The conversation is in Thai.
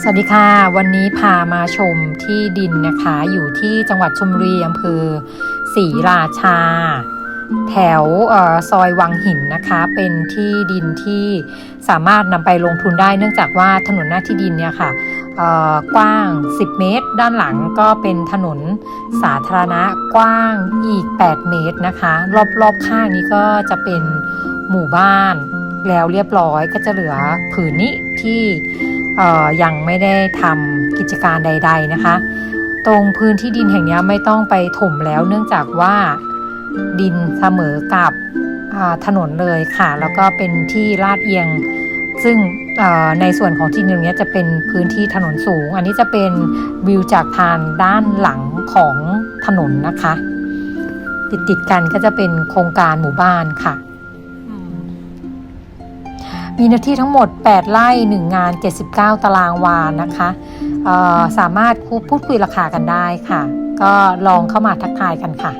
สวัสดีค่ะ วันนี้พามาชมที่ดินนะคะ อยู่ที่จังหวัดชลบุรีอำเภอศรีราชา แถวออซอยวังหินนะคะ เป็นที่ดินที่สามารถนำไปลงทุนได้ เนื่องจากว่าถนนหน้าที่ดินเนี่ยค่ะออกว้าง 10 เมตร ด้านหลังก็เป็นถนนสาธารณะกว้างอีก 8 เมตรนะคะ รอบๆข้างนี้ก็จะเป็นหมู่บ้านแล้วเรียบร้อยก็จะเหลือผืนนี้ที่ ยังไม่ได้ทำกิจการใด ๆนะคะ ตรงพื้นที่ดินแห่งนี้ไม่ต้องไปถมแล้ว เนื่องจากว่าดินเสมอกับถนนเลยค่ะ แล้วก็เป็นที่ลาดเอียง ซึ่งในส่วนของที่ดินตรงนี้จะเป็นพื้นที่ถนนสูง อันนี้จะเป็นวิวจากทางด้านหลังของถนนนะคะ ติดติดกันก็จะเป็นโครงการหมู่บ้านค่ะ มีเนื้อที่ทั้งหมด 8 ไร่ 1 งาน 79 ตารางวานะคะสามารถพูดคุยราคากันได้ค่ะ ก็ลองเข้ามาทักทายกันค่ะ